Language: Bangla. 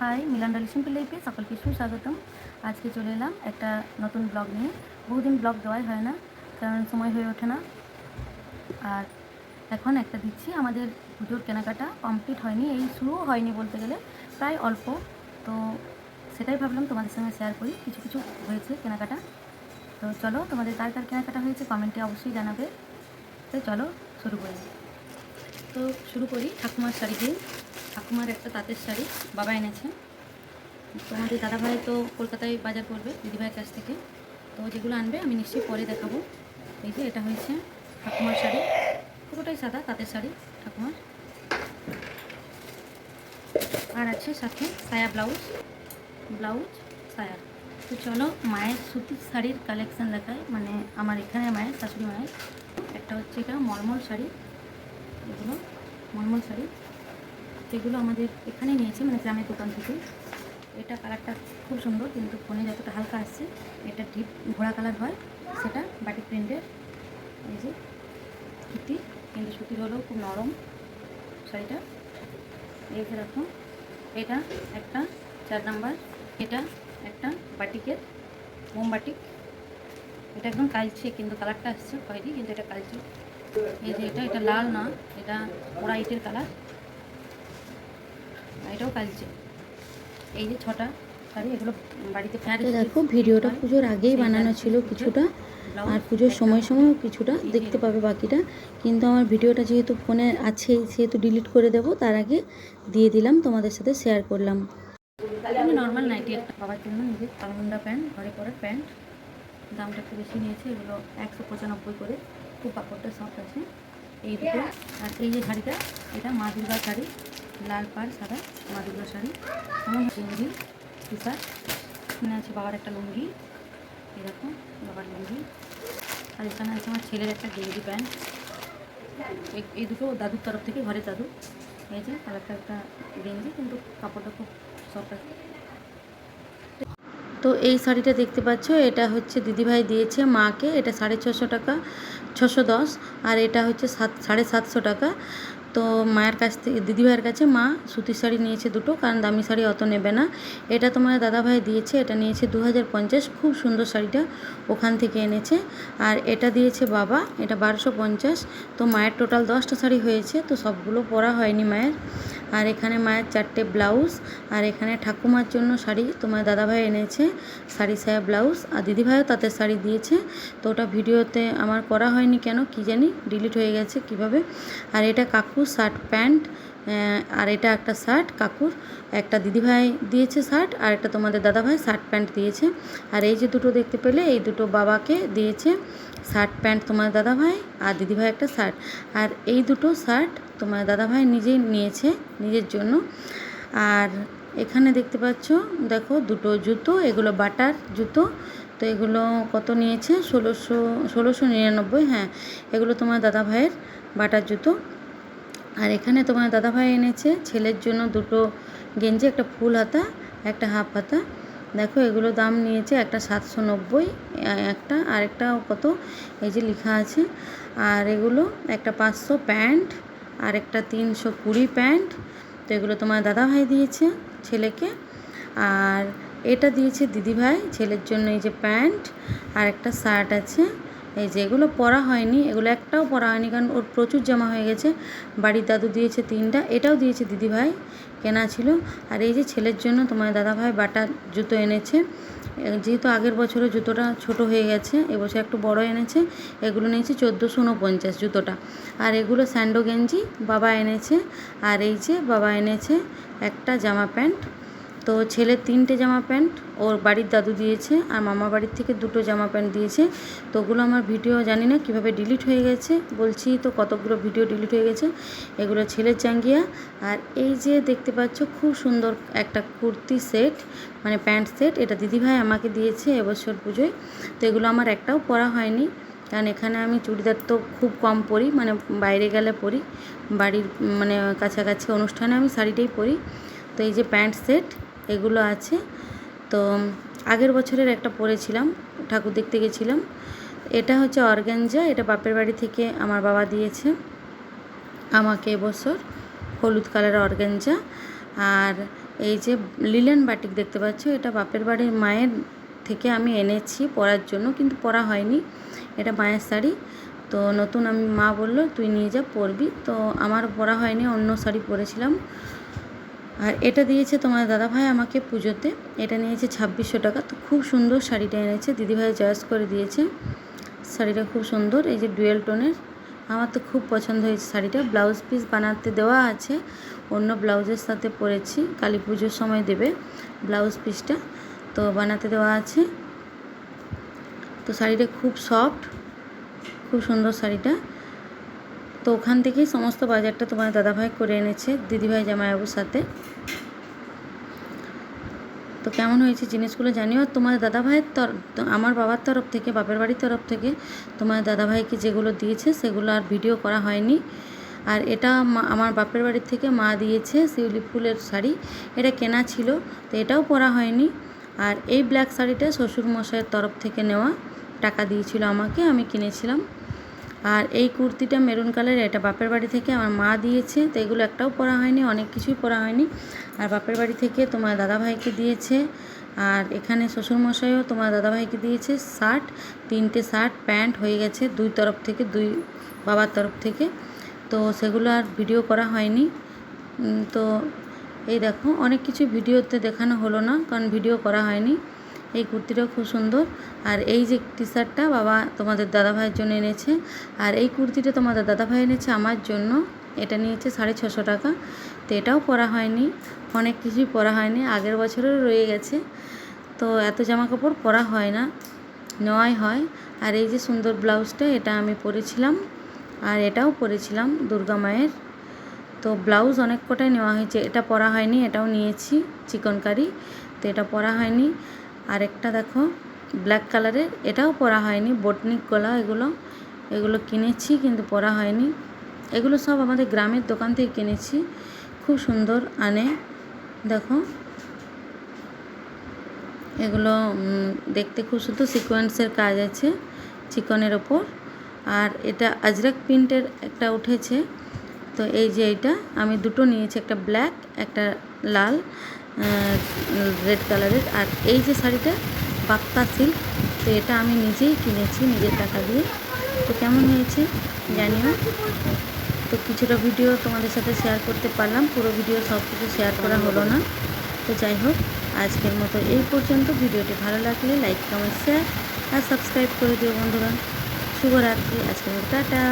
হাই, মিলান ডালি সিম্পল লাইফে সকলকে সুস্বাগতম। আজকে চলে এলাম একটা নতুন ব্লগ নিয়ে। বহুদিন ব্লগ দেওয়াই হয় না, কারণ সময় হয়ে ওঠে না। আর এখন একটা দিচ্ছি, আমাদের পুজোর কেনাকাটা কমপ্লিট হয়নি, এই শুরুও হয়নি বলতে গেলে, প্রায় অল্প। তো সেটাই ভাবলাম তোমাদের সঙ্গে শেয়ার করি, কিছু কিছু হয়েছে কেনাকাটা। তো চলো, তোমাদের কার কার কেনাকাটা হয়েছে কমেন্টে অবশ্যই জানাবে। তো চলো, শুরু করি। তো শুরু করি ঠাকুমার শাড়ি দিয়ে ঠাকুমার একটা তাঁতের শাড়ি বাবা এনেছে। তো আমাদের দাদাভাই তো কলকাতায় বাজার করবে, দিদিভাইয়ের কাছ থেকে। তো যেগুলো আনবে আমি নিশ্চয়ই পরে দেখাবো। এই যে এটা হয়েছে ঠাকুমার শাড়ি। পুরোটাই সাদা, তাঁতের শাড়ি ঠাকুমার। আর আছে সাথে সায়া ব্লাউজ ব্লাউজ, সায়া। তো চলো মায়ের সুতির শাড়ির কালেকশান দেখায় মানে আমার এখানে মায়ের, শাশুড়ি মায়ের। একটা হচ্ছে এটা মলমল শাড়ি। এগুলো মলমল শাড়ি। যেগুলো আমাদের এখানে নিয়েছি মানে গ্রামের দোকান থেকে। এটা কালারটা খুব সুন্দর, কিন্তু ফোনে যতটা হালকা আসছে, এটা ডিপ ঘোড়া কালার হয়, সেটা বাটিক প্রিন্টের এই যে সুতি কিন্তু সুতির হলেও খুব নরম, শাড়িটা। এই যে এটা একটা চার নাম্বার, এটা একটা বাটিকের মোম বাটিক। এটা একদম কালচে, কিন্তু কালারটা আসছে খয়েরি কিন্তু এটা কালচে। এই যে এটা এটা লাল না, এটা হোয়াইটের কালার এটাও কালচে। এই যে ছটা শাড়ি এগুলো বাড়িতে দেখো ভিডিওটা পুজোর আগেই বানানো ছিল কিছুটা আর পুজোর সময় সময় কিছুটা দেখতে পাবে বাকিটা। কিন্তু আমার ভিডিওটা যেহেতু ফোনে আছে সেহেতু ডিলিট করে দেব তার আগে দিয়ে দিলাম তোমাদের সাথে শেয়ার করলাম। আমি নর্মাল নাইটি একটা বাবার জন্য নিজের পালমুন্ডা প্যান্ট ঘরে পরে প্যান্ট দামটা একটু বেশি নিয়েছে এগুলো একশো পঁচানব্বই করে। খুব কাপড়টা সফট আছে এই দুটো। আর এই যে শাড়িটা এটা মা দুর্গার শাড়ি। লাল পাড় সাদা মা শাড়ি এমন লুঙ্গি টি এখানে আছে বাবার একটা লুঙ্গি, এরকম বাবার লুঙ্গি। আর এখানে আছে আমার ছেলের একটা গেঞ্জি প্যান্ট। এই- দুটো দাদুর তরফ থেকে, ঘরের দাদু। এই যে কালারটা একটা গেঞ্জি, কিন্তু কাপড়টা খুব সফট আছে। তো এই শাড়িটা দেখতে পাচ্ছ, এটা হচ্ছে দিদিভাই দিয়েছে মাকে, এটা সাড়ে ছশো টাকা, ছশো দশ, আর এটা হচ্ছে সাত, সাড়ে সাতশো টাকা। তো মায়ের কাছ থেকে, দিদিভাইয়ের কাছে মা সুতির শাড়ি নিয়েছে দুটো, কারণ দামি শাড়ি অত নেবে না। এটা তোমার দাদাভাই দিয়েছে, এটা নিয়েছে দু হাজার পঞ্চাশ, খুব সুন্দর শাড়িটা ওখান থেকে এনেছে। আর এটা দিয়েছে বাবা, এটা বারোশো তো মায়ের টোটাল দশটা শাড়ি হয়েছে, তো সবগুলো পরা হয়নি মায়ের। আর এখানে মায়ের চারটে ব্লাউজ, আর এখানে ঠাকুমার জন্য শাড়ি তোমার দাদাভাই এনেছে, শাড়ি সায়া ব্লাউজ, আর দিদিভাইও তাতে শাড়ি দিয়েছে। তো ওটা ভিডিওতে আমার করা হয়নি কেন, কি জানি ডিলিট হয়ে গেছে কীভাবে। আর এটা কাকুর শার্ট প্যান্ট আর এটা একটা শার্ট কাকুর। একটা দিদিভাই দিয়েছে শার্ট, আর একটা তোমাদের দাদাভাই শার্ট প্যান্ট দিয়েছে। আর এই যে দুটো দেখতে পেলে, এই দুটো বাবাকে দিয়েছে শার্ট প্যান্ট তোমার দাদাভাই আর দিদিভাই একটা শার্ট। আর এই দুটো শার্ট তোমার দাদাভাই নিজেই নিয়েছে, নিজের জন্য। আর এখানে দেখতে পাচ্ছ, দেখো দুটো জুতো, এগুলো বাটার জুতো। তো এগুলো কত নিয়েছে? ষোলোশো ষোলোশো নিরানব্বই হ্যাঁ এগুলো তোমার দাদাভাইয়ের বাটার জুতো। আর এখানে তোমার দাদাভাই এনেছে ছেলের জন্য দুটো গেঞ্জি, একটা ফুল হাতা, একটা হাফ হাতা। দেখো এগুলো দাম নিয়েছে একটা সাতশো নব্বই, একটা আর একটা কত, এই যে লেখা আছে। আর এগুলো একটা পাঁচশো প্যান্ট আর একটা তিনশো কুড়ি প্যান্ট, তো এগুলো তোমার দাদাভাই দিয়েছে ছেলেকে। আর এটা দিয়েছে দিদিভাই, ছেলের জন্য এই যে প্যান্ট আর একটা শার্ট আছে। এই যে এগুলো পরা হয়নি, এগুলো একটাও পরা হয়নি কারণ ওর প্রচুর জামা হয়ে গেছে। বাড়ির দাদু দিয়েছে তিনটা, এটাও দিয়েছে দিদিভাই, কেনা ছিল। আর এই যে ছেলের জন্য তোমার দাদাভাই বাটা জুতো এনেছে। যেহেতু আগের বছরে জুতোটা ছোট হয়ে গেছে, এবছর একটু বড় এনেছে, এগুলো নিয়েছে চোদ্দোশো উনপঞ্চাশ জুতোটা। আর এগুলো স্যান্ডো গেঞ্জি বাবা এনেছে, আর এই যে বাবা এনেছে একটা জামা প্যান্ট তো ছেলের তিনটে জামা প্যান্ট, ওর বাড়ির দাদু দিয়েছে আর মামা বাড়ির থেকে দুটো জামা প্যান্ট দিয়েছে। তো ওগুলো আমার ভিডিও জানি না কীভাবে ডিলিট হয়ে গেছে, বলছি তো কতগুলো ভিডিও ডিলিট হয়ে গেছে। এগুলো ছেলের জাঙ্গিয়া। আর এই যে দেখতে পাচ্ছ খুব সুন্দর একটা কুর্তি সেট মানে প্যান্ট সেট, এটা দিদিভাই আমাকে দিয়েছে এবছর পুজোয়। তো এগুলো আমার একটাও পরা হয়নি, কারণ এখানে আমি চুড়িদার তো খুব কম পরি মানে বাইরে গেলে পরি। বাড়ির মানে কাছাকাছি অনুষ্ঠানে আমি শাড়িটাই পরি। তো এই যে প্যান্ট সেট এগুলো আছে। তো আগের বছরের একটা পরেছিলাম, ঠাকুর দেখতে গেছিলাম। এটা হচ্ছে অর্গ্যাঞ্জা, এটা বাপের বাড়ি থেকে আমার বাবা দিয়েছে। আমাকে এবছর হলুদ কালার অর্গ্যাঞ্জা। আর এই যে লিলেন বাটিক দেখতে পাচ্ছ, এটা বাপের বাড়ির মায়ের থেকে আমি এনেছি পরার জন্য, কিন্তু পরা হয়নি। এটা মায়ের শাড়ি। তো নতুন আমি মা বলল, তুই নিয়ে যা, পরবি। তো আমার পরা হয়নি, অন্য শাড়ি পরেছিলাম। আর এটা দিয়েছে তোমার দাদাভাই আমাকে পুজোতে। এটা নিয়েছে ছাব্বিশশো টাকা। তো খুব সুন্দর শাড়িটা এনেছে। দিদিভাই চয়েস করে দিয়েছে। শাড়িটা খুব সুন্দর। এই যে ডুয়েল টোনের। আমার তো খুব পছন্দ হয়েছে শাড়িটা। ব্লাউজ পিস বানাতে দেওয়া আছে। অন্য ব্লাউজের সাথে পরেছি। কালী পুজোর সময় দেবে ব্লাউজ পিসটা তো বানাতে দেওয়া আছে। তো শাড়িটা খুব সফট খুব সুন্দর শাড়িটা। তো ওখান থেকেই সমস্ত বাজারটা তোমার দাদাভাই করে এনেছে, দিদিভাই, জামাইবাবুর সাথে। তো কেমন হয়েছে জিনিসগুলো জানিও। তোমার দাদাভাইয়ের তর আমার বাবার তরফ থেকে, বাপের বাড়ির তরফ থেকে তোমার দাদাভাইকে যেগুলো দিয়েছে সেগুলো আর ভিডিও করা হয়নি। আর এটা আমার বাপের বাড়ির থেকে মা দিয়েছে শিউলি ফুলের শাড়ি। এটা কেনা ছিল, তো এটাও পরা হয়নি। আর এই ব্ল্যাক শাড়িটা শ্বশুরমশাইয়ের তরফ থেকে নেওয়া, টাকা দিয়েছিল আমাকে, আমি কিনেছিলাম। আর এই কুর্তিটা মেরুন কালারের, এটা বাপের বাড়ি থেকে আমার মা দিয়েছে, তো এগুলো একটাও পরা হয়নি, অনেক কিছুই পরা হয়নি। আর বাপের বাড়ি থেকে তোমার দাদাভাইকে দিয়েছে, আর এখানে শ্বশুরমশাইও তোমার দাদাভাইকে দিয়েছে, শার্ট, তিনটে শার্ট, প্যান্ট হয়ে গেছে দুই তরফ থেকে, দুই বাবার তরফ থেকে। তো সেগুলো আর ভিডিও করা হয়নি। তো এই দেখো, অনেক কিছু ভিডিওতে দেখানো হলো না, কারণ ভিডিও করা হয়নি। এই কুর্তিটাও খুব সুন্দর। আর এই যে টি শার্টটা বাবা তোমাদের দাদাভাইয়ের জন্য এনেছে। আর এই কুর্তিটা তোমাদের দাদাভাই এনেছে আমার জন্য। এটা নিয়েছে সাড়ে ছশো টাকা। তো এটাও পরা হয়নি। অনেক কিছুই পরা হয়নি। আগের বছরেরও রয়ে গেছে। তো এত জামা কাপড় পরা হয় না। নেওয়াই হয়। আর এই যে সুন্দর ব্লাউজটা, এটা আমি পরেছিলাম। আর এটাও পরেছিলাম দুর্গা মায়ের। তো ব্লাউজ অনেক কটাই নেওয়া হয়েছে। এটা পরা হয়নি, এটাও নিয়েছি চিকন কারি তো এটা পরা হয়নি। আর একটা দেখো ব্ল্যাক কালারের এটাও পরা হয়নি বটনিক গলা এগুলো। এগুলো কিনেছি কিন্তু পরা হয়নি। এগুলো সব আমাদের গ্রামের দোকান থেকে কিনেছি। খুব সুন্দর আনে। দেখো। এগুলো দেখতে খুব সুন্দর। সিকোয়েন্সের কাজ আছে চিকনের ওপর। আর এটা আজরাক প্রিন্টের একটা উঠেছে। তো এই যে এইটা, আমি দুটো নিয়েছি, একটা ব্ল্যাক একটা লাল। রেড কালারের আর এই যে শাড়িটা বাক্তা সিল্ক তো এটা আমি নিজেই কিনেছি নিজের টাকা দিয়ে। তো কেমন হয়েছে জানিও। তো কিছুটা ভিডিও তোমাদের সাথে শেয়ার করতে পারলাম, পুরো ভিডিও সব কিছু শেয়ার করা হলো না। তো যাই হোক, আজকের মতো এই পর্যন্ত। ভিডিওটি ভালো লাগলে লাইক কমেন্ট শেয়ার আর সাবস্ক্রাইব করে দিও বন্ধুরা। শুভরাত্রি, আজকের মতো টাটা।